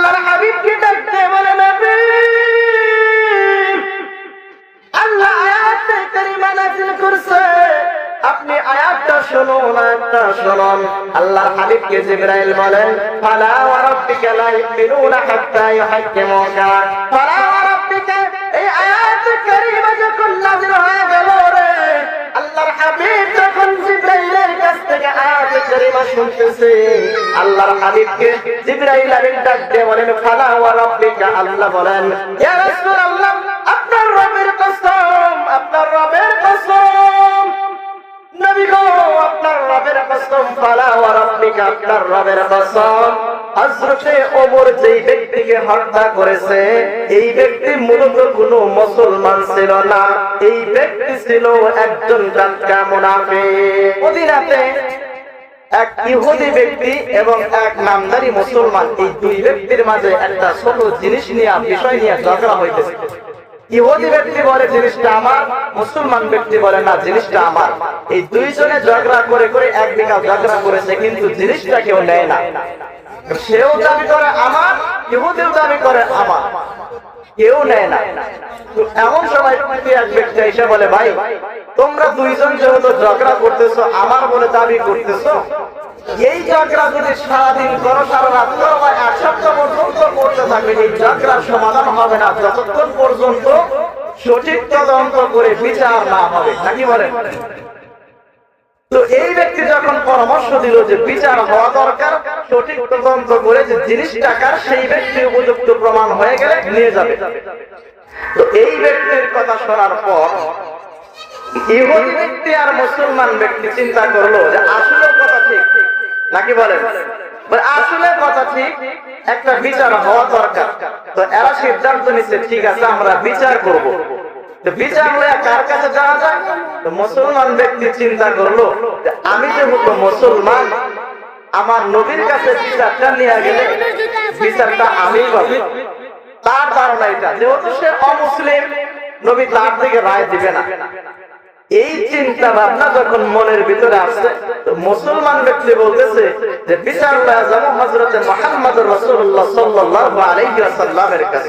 আল্লাহর হাবিবকে ডাকতে বলে, নবী! আল্লাহ আয়াতে কারিমা নাযিল করছে। আপনি আয়াতটা শুনুন আয়াতটা শুনুন। আল্লাহর হাবিবকে জিবরাইল বলেন, ফালা ওয়া রাব্বিকা লা ইউমিনুনা হাত্তা ইউহাক্কিমুকা। ফালা কারিমা শুনতেছে। আল্লাহর হাবিবকে জিবরাইল বলেন, ফালা ওয়া রাব্বিকা? আল্লাহ বলেন, ইয়া রাসূলুল্লাহ, আপনার রবের কসম, আপনার রবের কসম। নবী গো, আপনার রবের কসম, ফালা ওয়া রাব্বিকা, আপনার রবের কসম। হযরতে ওমর যেই ব্যক্তিকে হত্যা করেছে, এই ব্যক্তি মূলত কোনো মুসলমান ছিল না। এই ব্যক্তি ছিল একজন জাতকা মুনাফিক। মদিনাতে এক ইহুদি ব্যক্তি এবং এক নামদারি মুসলমান, এই দুই ব্যক্তির মাঝে একটা ছোট জিনিস নিয়ে, বিষয় নিয়ে ঝগড়া হইতেছে। ইহুদি ব্যক্তি বলে, জিনিসটা আমার। মুসলমান ব্যক্তি বলে, না, জিনিসটা আমার। এই দুইজনে ঝগড়া করে করে এক বিঘা ঝগড়া করেছে, কিন্তু জিনিসটা কেউ নেয় না। সেও দাবি করে, আমার। ইহুদিও দাবি করে, আমার। কেউ নেয় না। তো এমন সময় এক ব্যক্তি এসে বলে, ভাই, তোমরা দুইজন যেহেতু ঝগড়া করতেছো, আমার বলে দাবি করতেছো, এই ঝগড়া যদি সারাদিন করো, সারা রাত করো বা এক সপ্তাহ পর্যন্ত করতে থাকবে, এই ঝগড়ার সমাধান হবে না। যতক্ষণ পর্যন্ত সঠিক তদন্ত করে বিচার না হবে। নাকি বলেন? তো এই ব্যক্তি যখন পরামর্শ দিল যে বিচার হওয়া দরকার, সঠিক তদন্ত করে যে জিনিস টাকার সেই ব্যক্তি উপযুক্ত প্রমাণ হয়ে গেলে নিয়ে যাবে। তো এই ব্যক্তির কথা শোনার পর ইহুদি ব্যক্তি আর মুসলমান ব্যক্তি চিন্তা করল যে আসলে কথা ঠিক, নাকি বলেন? আসলে কথা ঠিক, একটা বিচার হওয়া দরকার। তো এরা সিদ্ধান্ত নিচ্ছে, ঠিক আছে, আমরা বিচার করব। কার কাছে মুসলমান ব্যক্তি চিন্তা করল আমি যেহেতু মুসলমান, আমার নবীর কাছে বিচারটা নিয়ে গেলে বিচারটা আমি পাবো তার ধারণা এটা, যেহেতু সে অমুসলিম, নবী তার দিকে রায় দিবে না। এই চিন্তা ভাবনা যখন মনের ভিতরে আসছে মুসলমান ব্যক্তি বলতেছে যে বিচার হজরতে রসুল্লাহ সাল্লাল্লাহু আলাইহি কাছে।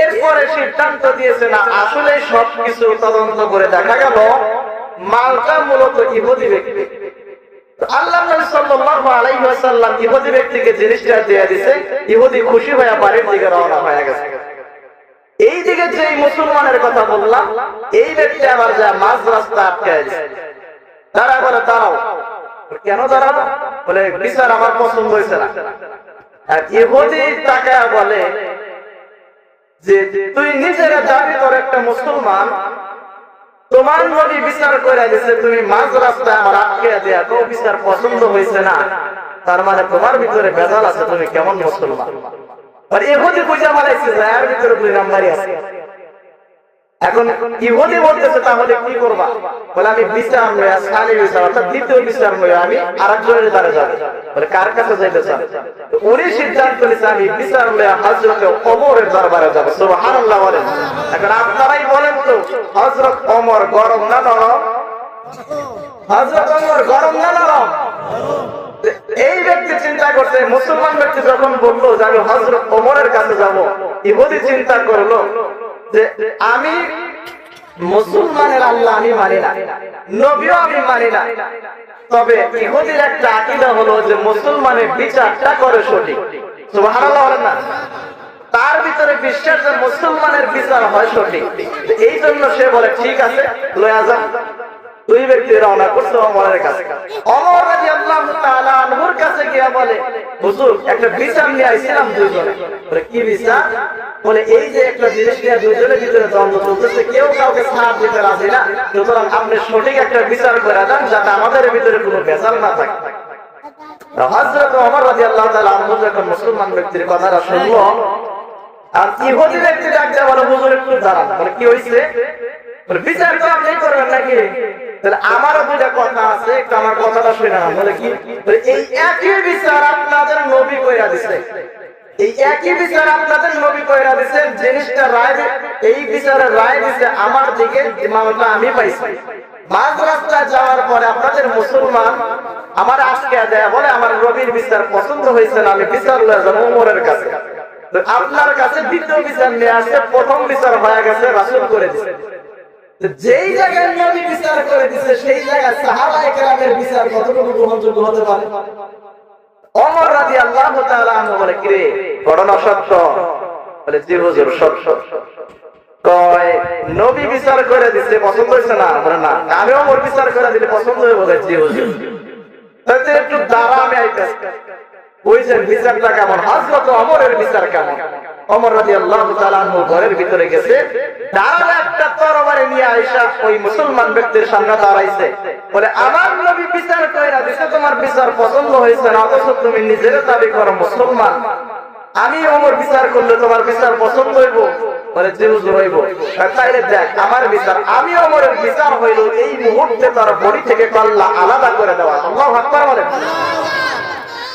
এরপরে সিদ্ধান্ত দিয়েছে না, আসলে সবকিছু তদন্ত করে দেখা গেল, মালটা মূলত ইহুদি ব্যক্তি। এই মুসলমানের কথা বললাম, এই ব্যক্তি আবার মাঝ রাস্তা আটকে তারা কেন বলে আমার পছন্দ হয়েছে না। ইহুদি তাকে বলে যে তুই নিজের দাবি কর একটা মুসলমান, তোমার নদী বিচার করে দিছে, তুমি মাঝ রাস্তায় আমার আটকে দেয়া, তো বিচার পছন্দ হয়েছে না। তার মানে তোমার ভিতরে ভেজাল আছে, তুমি কেমন মুসলমান? আর এগুলি বুঝা এর ভিতরে দুই নাম্বারই আছে। এখন ইহুদি বলতেছে তাহলে কি করবা? বলে, আমি বিচার নয় সালি বিচার অর্থাৎ দ্বিতীয় বিচার নয় আমি আরেকজনের দ্বারা যাব। বলে, কার কাছে যাইতে চান উনি সিদ্ধান্ত নিছে, আমি বিচার নয় হযরতে ওমরের দরবারে যাব। সুবহানাল্লাহ বলেন এখন আপনারাই বলেন তো, হযরত ওমর গরম না নরম? হযরত ওমর গরম না নরম? এই ব্যক্তি চিন্তা করছে, মুসলমান ব্যক্তি যখন বলল যে, আমি হজরত ওমরের কাছে যাব, ইহুদি চিন্তা করল আমি মুসলমানের আল্লাহ আমি মানি না, নবীও আমি মানি না। তবে ইহুদির একটা আকিদা হলো যে মুসলমানের বিচারটা করে সঠিক। তার ভিতরে বিশ্বাস যে মুসলমানের বিচার হয় সঠিক। এই জন্য সে বলে, ঠিক আছে, লয়া যান দুই ব্যক্তি রওনা করছে অমরের কাছে। অমর তাআলা আনহুর কাছে গিয়া বলে, হুজুর, একটা নিয়ে আইছিলাম বলে, কি বলে, এই যে একটা জিনিস নিয়ে ভিতরে দ্বন্দ্ব চলতেছে, কেউ কাউকে দিতে রাজি না। সুতরাং আপনি সঠিক একটা বিচার করে দেন যাতে আমাদের ভিতরে কোনো ভেজাল না থাকে। হযরত ওমর রাদিয়াল্লাহু তাআলা আনহু যখন মুসলমান ব্যক্তির কথাটা শুনলো, আর ইহুদি ব্যক্তি ডাকতে বলে, হুজুর, একটু দাঁড়ান। বলে, কি হয়েছে বিচার তো আপনি করবেন নাকি? তাহলে দুটা কথা আছে, একটু আমার কথাটা বলে কি? এই একই বিচার আপনাদের নবী কইরা দিছে। এই একই বিচার আপনাদের নবী কইরা জিনিসটা রায় এই বিচারের রায় দিছে আমার দিকে আমি পাইছি। মাঝ রাস্তায় যাওয়ার পরে আপনাদের মুসলমান আমার আজকে দেয়া বলে আমার রবির বিচার পছন্দ হয়েছে না, আমি বিচার লয়ে যাব উমরের কাছে। আপনার কাছে দ্বিতীয় বিচার নিয়ে আসছে প্রথম বিচার হয়ে গেছে, রাসুল করে তো যেই জায়গায় নবী বিচার করে দিছে, সেই জায়গায় বিচার কতটুকু গ্রহণযোগ্য হতে পারে? অমর রাজি আল্লাহ বলে, কিরে, ঘটনা সত্য? বলে, জি হুজুর কয়, নবী বিচার করে দিছে, পছন্দ হয়েছে না? বলে, না। আমি অমর বিচার করে দিলে পছন্দ হয়ে বলে হুজুর। তাতে একটু দাঁড়া আমি আইতেছি। বিচারটা কেমন? অমরের বিচার কেমন? বলে আমি অমর বিচার করলে তোমার বিচার পছন্দ হইব? বলে হইব। তাইলে দেখ, আমার বিচার, আমি অমরের বিচার হইল এই মুহূর্তে তার বড়ি থেকে কল্লা আলাদা করে দেওয়া। বলেন।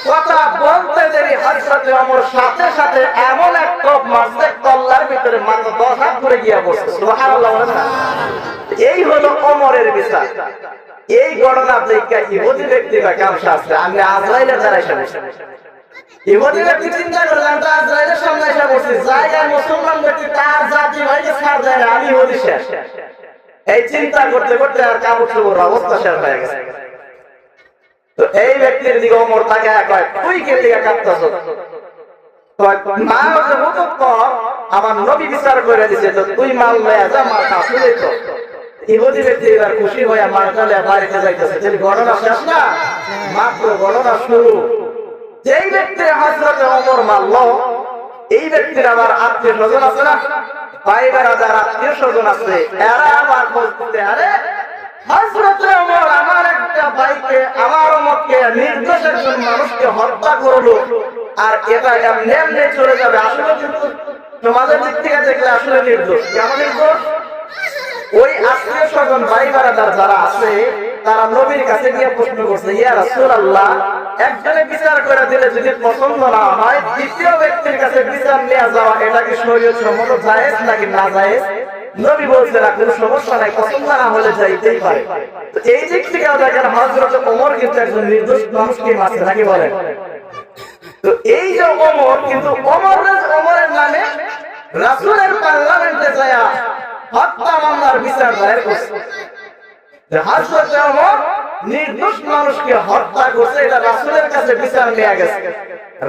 কথা বলতে দেরি হজরতে অমর, সাথে সাথে এমন এক টপ মারছে কল্লার ভিতরে মাত্র দশ হাত করে গিয়া বসছে। এই হলো অমরের বিচার। এই ঘটনা দেখা ইহুদি আমি আজরাইলের এসে। ইহুদি ব্যক্তি চিন্তা করলাম তো আজরাইলের সামনে এসে জায়গায় মুসলমান ব্যক্তি, তার জাতি ভাইকে ছাড় দেয় আমি ইহুদি শেষ। এই চিন্তা করতে করতে আর কাপড় অবস্থা শেষ হয়ে গেছে। এই ব্যক্তির দিকে অমর কয়, তুই কে দিকে আমার নবী বিচার করে দিছে, তো তুই মাল লয়া এই ব্যক্তির আবার আত্মীয় স্বজন আছে না? ভাই আত্মীয় স্বজন আছে, এরা বলতে আরে তারা নবীর কাছে গিয়ে প্রশ্ন করছে, ইয়া রাসূলুল্লাহ, একজনে বিচার করে দিলে যদি পছন্দ না হয়, দ্বিতীয় ব্যক্তির কাছে বিচার নিয়ে যাওয়া, এটা কি শরীয়ত সম্মত জায়েজ নাকি না জায়েজ নবী সমস্যা নাই, পছন্দ না হলে যাইতেই পারে। এই দিক থেকে দেখেন ওমর কিন্তু একজন নির্দোষ মানুষকে নাকি তো এই যে কিন্তু নামে পার্লামেন্টে যায় হত্যা মামলার বিচার দায়ের করছে। হযরত নির্দোষ মানুষকে হত্যা করছে, এটা রাসূলের কাছে বিচার নিয়ে গেছে।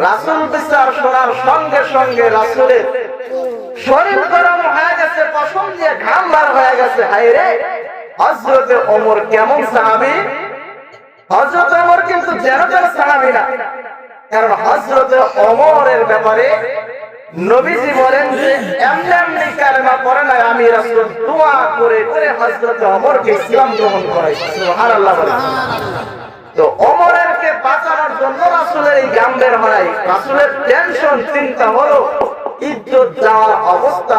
রাসূল বিচার শোনার সঙ্গে সঙ্গে রাসূলের শরীর গরম হয়ে গেছে। পশম দিয়ে ঘাম বার হয়ে গেছে, হায় রে। ওমর কেমন সাহাবী? হযরত ওমর কিন্তু যেন যেন সাহাবী না। কারণ হযরত ওমরের ব্যাপারে নবীজি বলেন যে, এমনি এমনি কালেমা পড়ে না আমি রাসূল, দোয়া করে করে হযরত ওমরকে ইসলাম গ্রহণ করাইছি সুবহানাল্লাহ বলেন তো ওমরের কে বাঁচানোর জন্য রাসূলের এই গাম বের হয়। রাসূলের টেনশন চিন্তা হলো, ইজ্জত যাওয়ার অবস্থা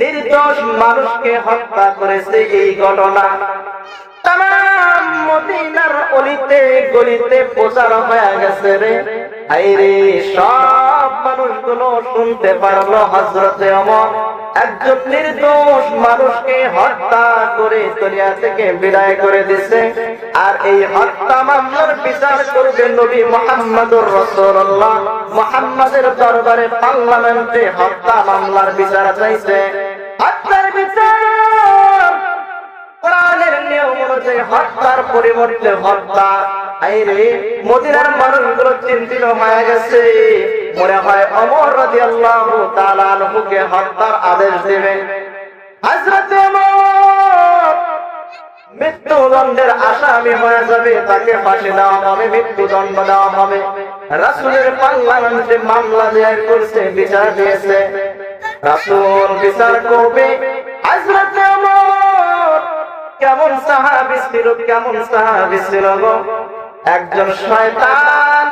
নির্দোষ মানুষকে হত্যা করেছে এই ঘটনা। তাম মদিনার অলিতে গলিতে প্রচার হয়ে গেছে রে। আইরে সব মানুষগুলো শুনতে পারল হজরতে অমর একজন নির্দোষ মানুষকে হত্যা করে দুনিয়া থেকে বিদায় করে দিছে। আর এই হত্যা মামলার বিচার করবে নবী মোহাম্মদুর রাসূলুল্লাহ। মোহাম্মদের দরবারে পার্লামেন্টে হত্যা মামলার বিচার চাইছে। অনুযায়ী হত্যার পরিবর্তে হত্যা। মদিনার মানুষগুলো চিন্তিত হয়ে গেছে। মনে হয় অমর রাদিয়াল্লাহু তাআলা আনহুকে হত্যার আদেশ দেবে। মৃত্যুদণ্ডের আসামি হয়ে যাবে, তাকে ফাঁসি দেওয়া হবে, মৃত্যুদণ্ড দেওয়া হবে। রাসুলের পার্লামেন্টে মামলা দায়ের করছে, বিচার দিয়েছে। রাসুল বিচার করবে। ওমর কেমন সাহাবী ছিল, কেমন সাহাবী ছিল গো? একজন শয়তান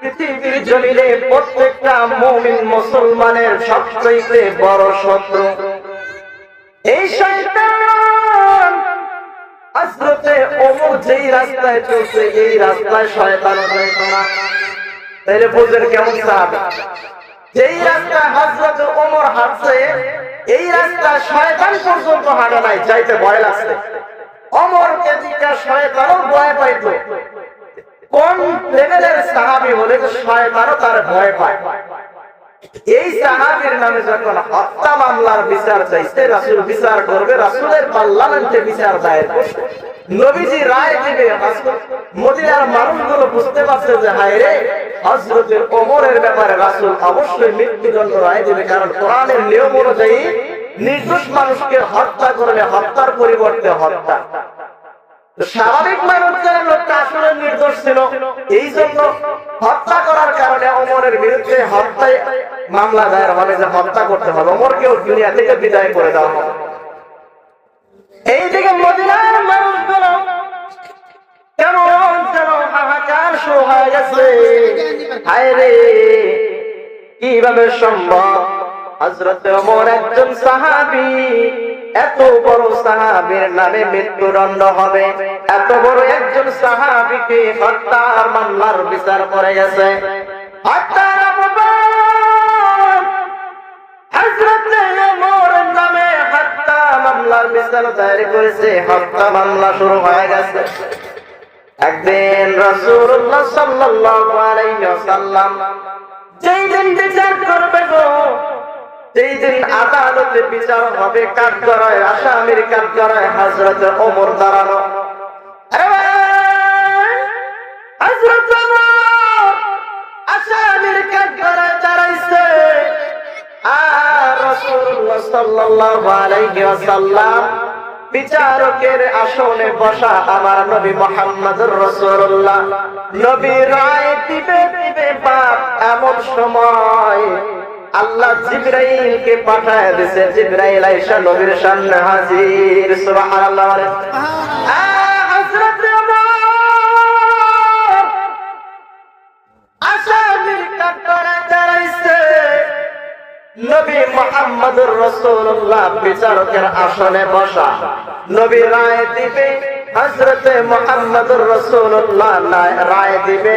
পৃথিবীর জমিনে প্রত্যেকটা মুমিন মুসলমানের সবচেয়ে বড় শত্রু। এই শয়তান হযরতে ওমর যেই রাস্তায় চলছে, এই রাস্তায় শয়তান চলতো না তাহলে বুঝেন কেমন সাহাবী? যেই রাস্তায় হযরত ওমর হাঁটছে এই রাস্তা শয়তান পর্যন্ত হাঁটা নাই, যাইতে ভয় লাগছে। অমরকে কেজিকা শয়তানও ভয় পাইতো? কোন লেভেলের সাহাবি হলে শয়তানও তার ভয় পায়? এই সাহাবীর নামে যখন হত্যা মামলার বিচার চাইছে, রাসূল বিচার করবে, রাসূলের পার্লামেন্টে বিচার দায়ের করবে। নবীজি রায় দিবে মদিনার মানুষগুলো বুঝতে পারছে যে, হায় রে, হযরতের ওমরের ব্যাপারে রাসূল অবশ্যই মৃত্যুদণ্ড রায় দিবে, কারণ কোরআনের নিয়ম অনুযায়ী নির্দোষ মানুষকে হত্যা করলে হত্যার পরিবর্তে হত্যা। স্বাভাবিক লোকটা আসলে নির্দোষ ছিল। এই জন্য হত্যা করার কারণে অমরের বিরুদ্ধে হত্যায় মামলা দায়ের হবে যে হত্যা করতে হবে। অমরকেও দুনিয়া থেকে বিদায় করে দেওয়া হবে। মদিনার মানুষগুলো কীভাবে সম্ভব? হজরত ওমর একজন সাহাবী এত বড় সাহাবীর নামে মৃত্যুদণ্ড হবে। এত বড় একজন সাহাবীকে হত্যার মামলার বিচার করে গেছে। একদিন যেই দিন বিচার করবে গো আদালতে বিচার হবে কাঠ করায় আসামির কাঠ করায় হযরত ওমর দাঁড়ানো বিচারকের আসনে বসা আমার নবী মোহাম্মদুর রাসূলুল্লাহ। নবী রায় দিবে দিবে বাপ, এমন সময় আল্লাহ জিব্রাইলকে পাঠায় দিয়েছে জিব্রাইল আয়েশা নবীর সামনে হাজির। সুবহানাল্লাহ নবী মোহাম্মদুর রাসূলুল্লাহ বিচারকের আসনে বসা। নবী রায় দিবে। হযরতে মুহাম্মদুর রাসূলুল্লাহ রায় দিবে।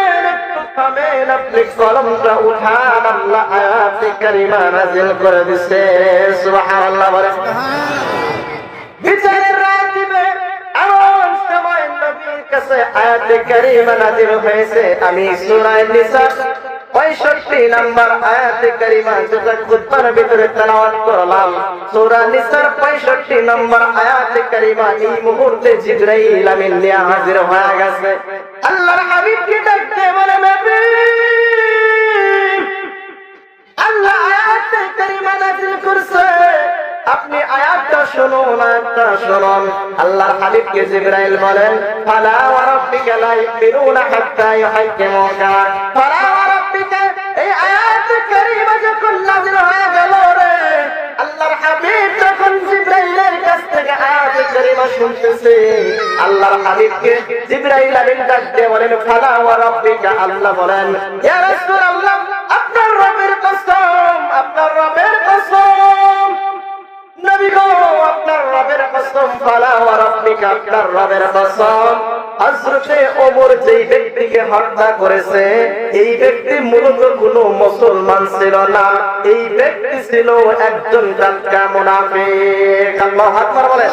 থামেন আপনি কলমটা উঠান আল্লাহ আয়াতে কারিমা নাযিল করে দিছে। সুবহানাল্লাহ বলেন বিচারের রায় এমন সময় নবীর কাছে আয়াতে কারিমা নাযিল হয়েছে। আমি সূরা নিসা 65 নাম্বার আয়াতে কারিমা যেটা খুতবার ভিতরে তেলাওয়াত করলাম। সূরা নিসার 65 নাম্বার আয়াতে কারিমা এই মুহূর্তে জিবরাইল আমিন নিয়ে হাজির গেছে। আল্লাহর হাবিবকে ডাকতে বলে, নবী! আল্লাহ আয়াতে কারিমা নাযিল করছে। আপনি আয়াতটা শুনুন আয়াতটা শুনুন। আল্লাহর হাবিবকে জিবরাইল বলেন, ফালা ওয়া রাব্বিকা লা ইউমিনুনা হাত্তা ইউহাক্কিমুকা। ফালা নাযিল হয়ে গেল রে। আল্লাহর হাবিব যখন জিবরাইলের কাছ থেকে আয়াতে কারিমা শুনতেছে, আল্লাহর হাবিবকে জিবরাইল আমিন ডাক বলেন, ফালা ওয়া রাব্বিকা? আল্লাহ বলেন, ইয়া রাসূলুল্লাহ, আপনার রবের কসম, আপনার রবের কসম। নবী গো, আপনার রবের কসম, ফালা ওয়া রাব্বিকা, আপনার রবের কসম। হযরতে ওমর যেই ব্যক্তিকে হত্যা করেছে, এই ব্যক্তি মূলত কোনো মুসলমান ছিল না। এই ব্যক্তি ছিল একজন জাতকা মুনাফিক। আল্লাহু আকবার বলেন।